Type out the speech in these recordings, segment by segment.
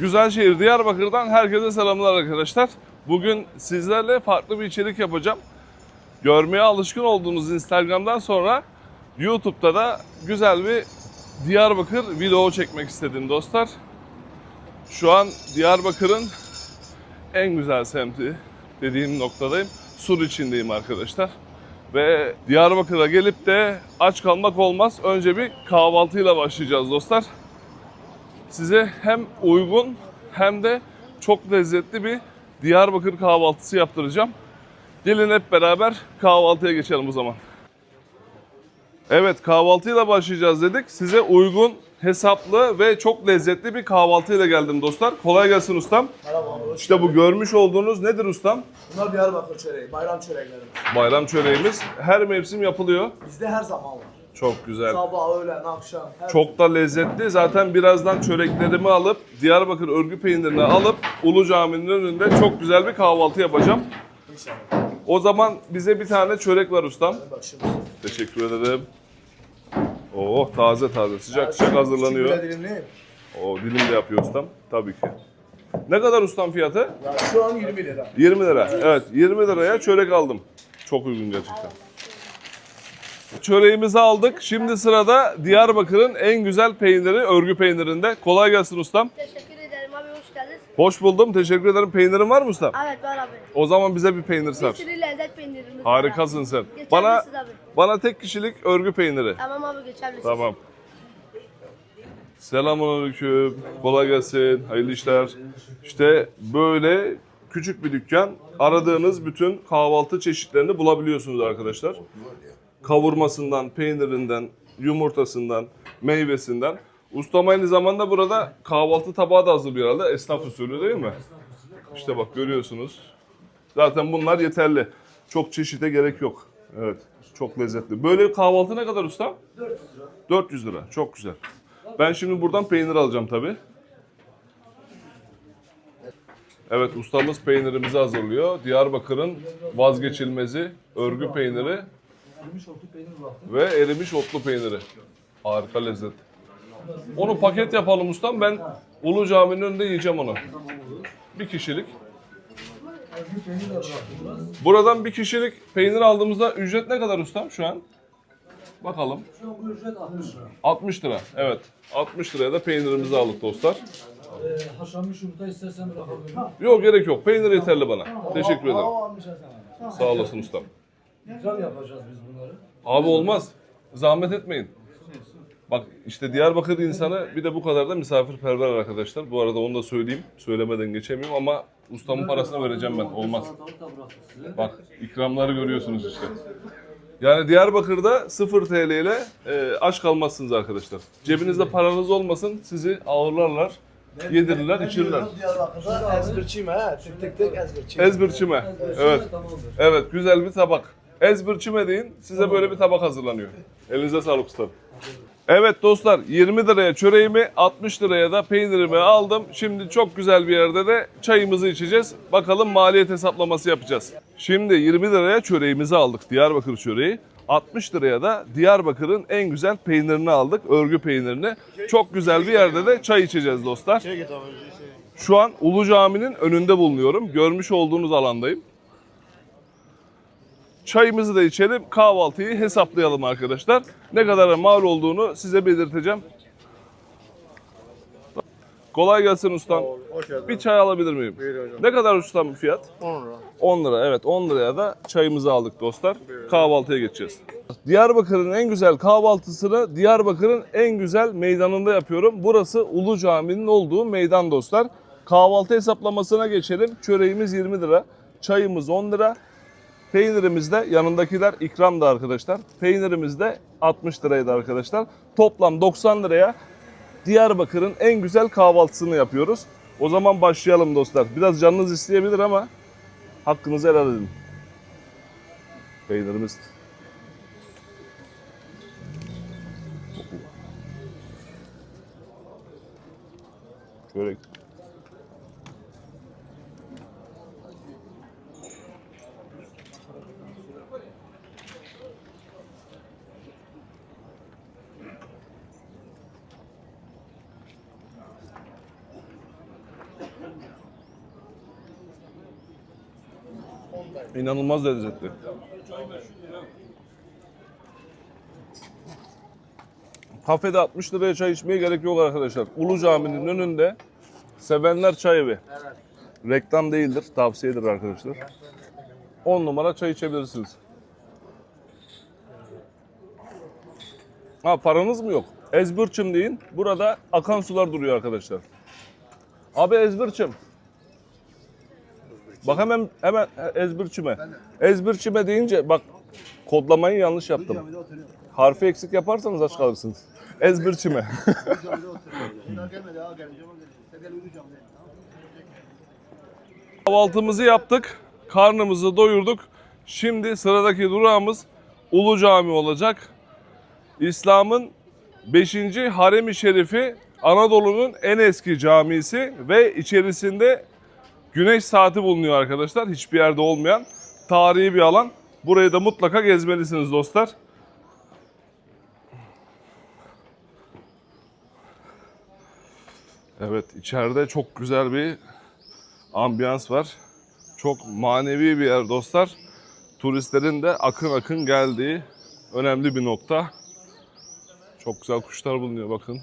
Güzel şehir Diyarbakır'dan herkese selamlar arkadaşlar. Bugün sizlerle farklı bir içerik yapacağım. Görmeye alışkın olduğunuz Instagram'dan sonra YouTube'da da güzel bir Diyarbakır vlogu çekmek istedim dostlar. Şu an Diyarbakır'ın en güzel semti dediğim noktadayım. Sur içindeyim arkadaşlar. Ve Diyarbakır'a gelip de aç kalmak olmaz. Önce bir kahvaltıyla başlayacağız dostlar size hem uygun hem de çok lezzetli bir Diyarbakır kahvaltısı yaptıracağım. Gelin hep beraber kahvaltıya geçelim o zaman. Evet kahvaltıyla başlayacağız dedik. Size uygun, hesaplı ve çok lezzetli bir kahvaltıyla geldim dostlar. Kolay gelsin ustam. Merhaba abi, hoş İşte bu görmüş olduğunuz nedir ustam? Bunlar Diyarbakır çöreği, bayram çöreklerimiz. Bayram çöreğimiz. Her mevsim yapılıyor. Bizde her zaman var. Çok güzel. Sabah, öğlen, akşam. Her Çok da lezzetli. Zaten birazdan çöreklerimi alıp Diyarbakır örgü peynirini alıp Ulu Cami'nin önünde çok güzel bir kahvaltı yapacağım. İnşallah. O zaman bize bir tane çörek var ustam. Bak şimdi. Teşekkür ederim. Oh taze taze sıcak sıcak hazırlanıyor. O dilim de yapıyor ustam. Tabii ki. Ne kadar ustam fiyatı? Ya şu an 20 lira. 20 lira. Evet 20 liraya çörek aldım. Çok uygun gerçekten. Çöreğimizi aldık. Şimdi sırada Diyarbakır'ın en güzel peyniri örgü peynirinde. Kolay gelsin ustam. Teşekkür ederim abi hoş geldiniz. Hoş buldum. Teşekkür ederim. Peynirin var mı ustam? Evet var abi. O zaman bize bir peynir Bir sar. sürü lezzet peynirimiz Harikasın sen. Geçebiliriz Bana abi. bana tek kişilik örgü peyniri. Tamam abi geçebiliriz. Tamam. Selamünaleyküm. Kolay gelsin. Hayırlı işler. İşte böyle küçük bir dükkan. Aradığınız bütün kahvaltı çeşitlerini bulabiliyorsunuz arkadaşlar. Kavurmasından, peynirinden, yumurtasından, meyvesinden. Ustam aynı zamanda burada kahvaltı tabağı da hazırlıyor herhalde. Esnaf usulü değil mi? İşte bak görüyorsunuz. Zaten bunlar yeterli. Çok çeşite gerek yok. Evet. Çok lezzetli. Böyle bir kahvaltı ne kadar usta? 400 lira. 400 lira. Çok güzel. Ben şimdi buradan peynir alacağım tabii. Evet ustamız peynirimizi hazırlıyor. Diyarbakır'ın vazgeçilmezi örgü peyniri ve erimiş otlu peyniri. Harika lezzet. Onu paket yapalım ustam. Ben Ulu Cami'nin önünde yiyeceğim onu. Bir kişilik. Buradan bir kişilik peynir aldığımızda ücret ne kadar ustam şu an? Bakalım. Şu an bu ücret 60 lira. 60 lira. Evet. 60 liraya da peynirimizi aldık dostlar. Ee, haşlanmış yumurta istersen bırakabilirim. Yok gerek yok. Peynir yeterli bana. Teşekkür ederim. Sağ olasın ustam. İkram yapacağız biz bunları. Abi olmaz. Zahmet etmeyin. Bak işte Diyarbakır insanı bir de bu kadar da misafirperver arkadaşlar. Bu arada onu da söyleyeyim. Söylemeden geçemiyorum ama ustamın parasını vereceğim ben. Olmaz. Bak ikramları görüyorsunuz işte. Yani Diyarbakır'da 0 TL ile e, aç kalmazsınız arkadaşlar. Cebinizde paranız olmasın sizi ağırlarlar, yedirirler, Ne içirirler. Diyarbakır'da ezbirçime he. Tık tık tık ezbirçime. Ezbirçime. Evet. Evet güzel bir tabak. Ezbirçime deyin size böyle bir tabak hazırlanıyor. Elinize sağlık usta. Evet dostlar 20 liraya çöreğimi 60 liraya da peynirimi aldım. Şimdi çok güzel bir yerde de çayımızı içeceğiz. Bakalım maliyet hesaplaması yapacağız. Şimdi 20 liraya çöreğimizi aldık Diyarbakır çöreği. 60 liraya da Diyarbakır'ın en güzel peynirini aldık. Örgü peynirini. Çok güzel bir yerde de çay içeceğiz dostlar. Şu an Ulu Cami'nin önünde bulunuyorum. Görmüş olduğunuz alandayım. Çayımızı da içelim, kahvaltıyı hesaplayalım arkadaşlar. Ne kadar mal olduğunu size belirteceğim. Kolay gelsin ustam. Bir çay alabilir miyim? Ne kadar ustam fiyat? 10 lira. 10 lira evet 10 liraya da çayımızı aldık dostlar. Kahvaltıya geçeceğiz. Diyarbakır'ın en güzel kahvaltısını Diyarbakır'ın en güzel meydanında yapıyorum. Burası Ulu Cami'nin olduğu meydan dostlar. Kahvaltı hesaplamasına geçelim. Çöreğimiz 20 lira, çayımız 10 lira. Peynirimiz de yanındakiler ikram da arkadaşlar. Peynirimiz de 60 liraydı arkadaşlar. Toplam 90 liraya Diyarbakır'ın en güzel kahvaltısını yapıyoruz. O zaman başlayalım dostlar. Biraz canınız isteyebilir ama hakkınızı helal edin. Peynirimiz. Çörek. İnanılmaz lezzetli. Kafede 60 liraya çay içmeye gerek yok arkadaşlar. Ulu Cami'nin önünde Sevenler Çay Evi. Reklam değildir, tavsiyedir arkadaşlar. 10 numara çay içebilirsiniz. Ha paranız mı yok? Ezbirçim deyin. Burada akan sular duruyor arkadaşlar. Abi ezbirçim. Bak hemen hemen ezbirçime. Ezbirçime deyince bak kodlamayı yanlış yaptım. Harfi eksik yaparsanız aç kalırsınız. Ezbirçime. Kahvaltımızı yaptık. Karnımızı doyurduk. Şimdi sıradaki durağımız Ulu Cami olacak. İslam'ın 5. Harem-i Şerifi Anadolu'nun en eski camisi ve içerisinde güneş saati bulunuyor arkadaşlar. Hiçbir yerde olmayan tarihi bir alan. Burayı da mutlaka gezmelisiniz dostlar. Evet içeride çok güzel bir ambiyans var. Çok manevi bir yer dostlar. Turistlerin de akın akın geldiği önemli bir nokta. Çok güzel kuşlar bulunuyor bakın.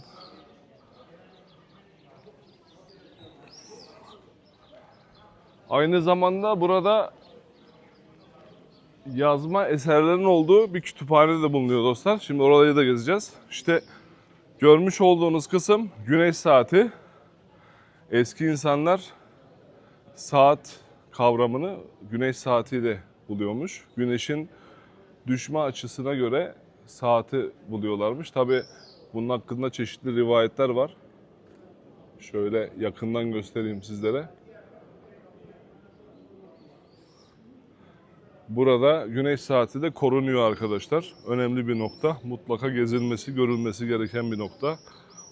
Aynı zamanda burada yazma eserlerin olduğu bir kütüphane de bulunuyor dostlar. Şimdi orayı da gezeceğiz. İşte görmüş olduğunuz kısım güneş saati. Eski insanlar saat kavramını güneş saatiyle buluyormuş. Güneşin düşme açısına göre saati buluyorlarmış. Tabi bunun hakkında çeşitli rivayetler var. Şöyle yakından göstereyim sizlere. Burada güneş saati de korunuyor arkadaşlar. Önemli bir nokta. Mutlaka gezilmesi, görülmesi gereken bir nokta.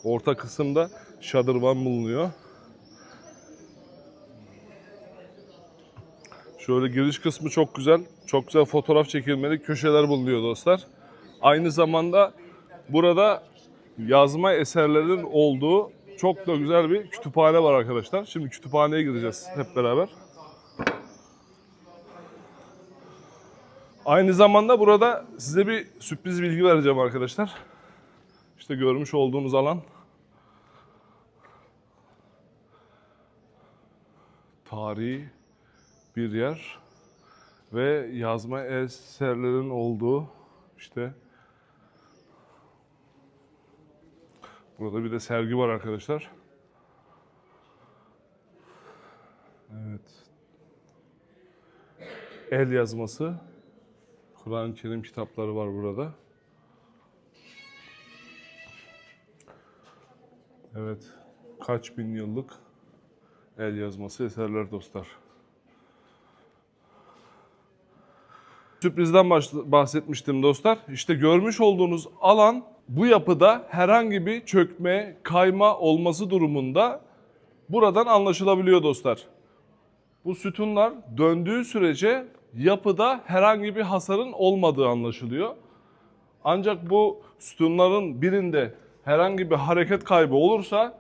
Orta kısımda şadırvan bulunuyor. Şöyle giriş kısmı çok güzel. Çok güzel fotoğraf çekilmelik köşeler bulunuyor dostlar. Aynı zamanda burada yazma eserlerin olduğu çok da güzel bir kütüphane var arkadaşlar. Şimdi kütüphaneye gideceğiz hep beraber. Aynı zamanda burada size bir sürpriz bilgi vereceğim arkadaşlar. İşte görmüş olduğunuz alan tarihi bir yer ve yazma eserlerin olduğu işte burada bir de sergi var arkadaşlar. Evet. El yazması. Kur'an-ı Kerim kitapları var burada. Evet. Kaç bin yıllık el yazması eserler dostlar. Sürprizden bahsetmiştim dostlar. İşte görmüş olduğunuz alan bu yapıda herhangi bir çökme, kayma olması durumunda buradan anlaşılabiliyor dostlar. Bu sütunlar döndüğü sürece yapıda herhangi bir hasarın olmadığı anlaşılıyor. Ancak bu sütunların birinde herhangi bir hareket kaybı olursa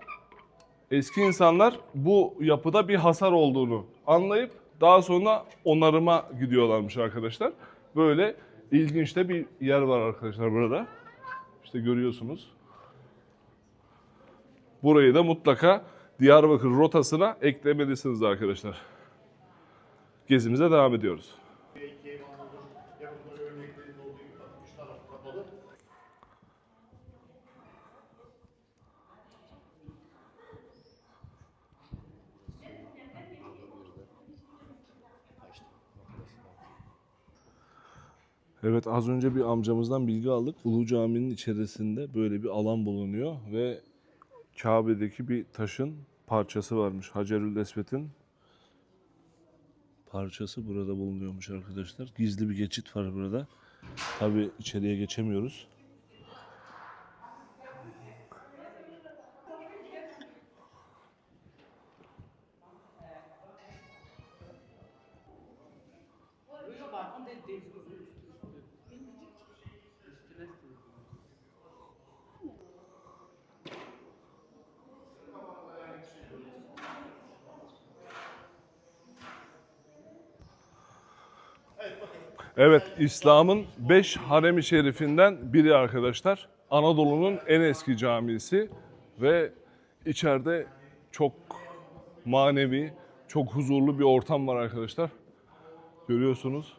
eski insanlar bu yapıda bir hasar olduğunu anlayıp daha sonra onarıma gidiyorlarmış arkadaşlar. Böyle ilginç de bir yer var arkadaşlar burada. İşte görüyorsunuz. Burayı da mutlaka Diyarbakır rotasına eklemelisiniz arkadaşlar. Gezimize devam ediyoruz. Evet az önce bir amcamızdan bilgi aldık. Ulu Cami'nin içerisinde böyle bir alan bulunuyor ve Kabe'deki bir taşın parçası varmış. Hacerül Esvet'in parçası burada bulunuyormuş arkadaşlar. Gizli bir geçit var burada. Tabi içeriye geçemiyoruz. Evet, İslam'ın 5 harem-i şerifinden biri arkadaşlar. Anadolu'nun en eski camisi ve içeride çok manevi, çok huzurlu bir ortam var arkadaşlar. Görüyorsunuz.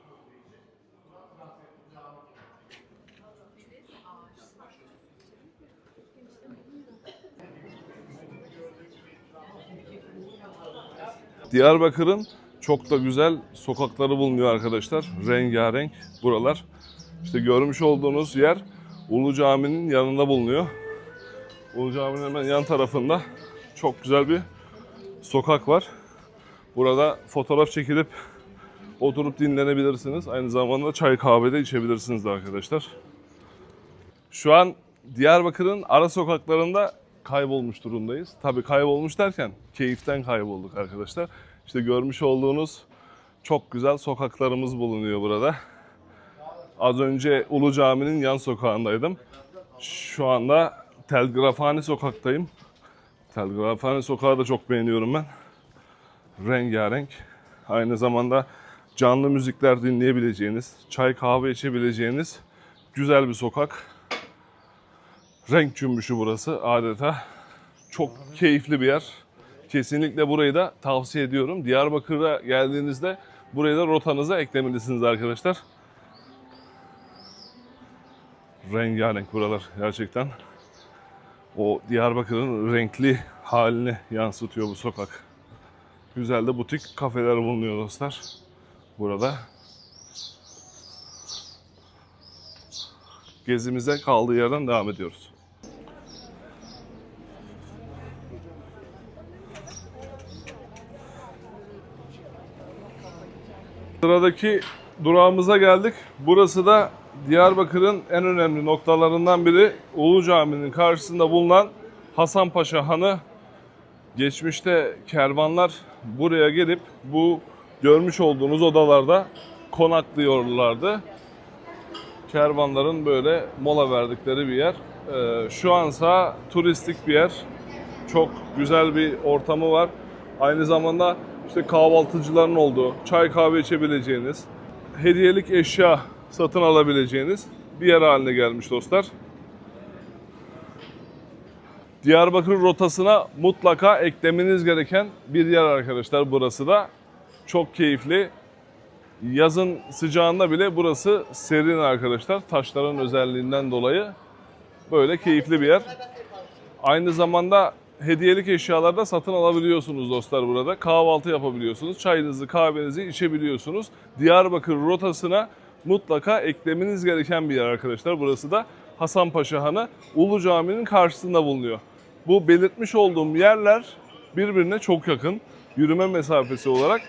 Diyarbakır'ın çok da güzel sokakları bulunuyor arkadaşlar. Rengarenk buralar. İşte görmüş olduğunuz yer Ulu Cami'nin yanında bulunuyor. Ulu Cami'nin hemen yan tarafında çok güzel bir sokak var. Burada fotoğraf çekilip oturup dinlenebilirsiniz. Aynı zamanda çay kahve de içebilirsiniz de arkadaşlar. Şu an Diyarbakır'ın ara sokaklarında kaybolmuş durumdayız. Tabii kaybolmuş derken keyiften kaybolduk arkadaşlar. İşte görmüş olduğunuz çok güzel sokaklarımız bulunuyor burada. Az önce Ulu Cami'nin yan sokağındaydım. Şu anda Telgrafhane sokaktayım. Telgrafhane sokağı da çok beğeniyorum ben. Rengarenk. Aynı zamanda canlı müzikler dinleyebileceğiniz, çay kahve içebileceğiniz güzel bir sokak. Renk cümbüşü burası adeta. Çok keyifli bir yer. Kesinlikle burayı da tavsiye ediyorum. Diyarbakır'a geldiğinizde burayı da rotanıza eklemelisiniz arkadaşlar. Rengarenk buralar gerçekten. O Diyarbakır'ın renkli halini yansıtıyor bu sokak. Güzel de butik kafeler bulunuyor dostlar. Burada. Gezimize kaldığı yerden devam ediyoruz. Sıradaki durağımıza geldik. Burası da Diyarbakır'ın en önemli noktalarından biri Ulu Cami'nin karşısında bulunan Hasanpaşa Hanı. Geçmişte kervanlar buraya gelip bu görmüş olduğunuz odalarda konaklıyorlardı. Kervanların böyle mola verdikleri bir yer. Ee, şu ansa turistik bir yer. Çok güzel bir ortamı var. Aynı zamanda işte kahvaltıcıların olduğu, çay kahve içebileceğiniz, hediyelik eşya satın alabileceğiniz bir yer haline gelmiş dostlar. Diyarbakır rotasına mutlaka eklemeniz gereken bir yer arkadaşlar burası da. Çok keyifli. Yazın sıcağında bile burası serin arkadaşlar. Taşların özelliğinden dolayı böyle keyifli bir yer. Aynı zamanda hediyelik eşyalar da satın alabiliyorsunuz dostlar burada. Kahvaltı yapabiliyorsunuz. Çayınızı, kahvenizi içebiliyorsunuz. Diyarbakır rotasına mutlaka eklemeniz gereken bir yer arkadaşlar. Burası da Hasanpaşa Hanı Ulu Cami'nin karşısında bulunuyor. Bu belirtmiş olduğum yerler birbirine çok yakın yürüme mesafesi olarak.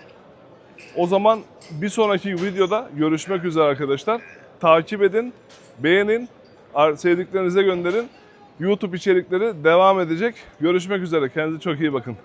O zaman bir sonraki videoda görüşmek üzere arkadaşlar. Takip edin, beğenin, sevdiklerinize gönderin. YouTube içerikleri devam edecek. Görüşmek üzere. Kendinize çok iyi bakın.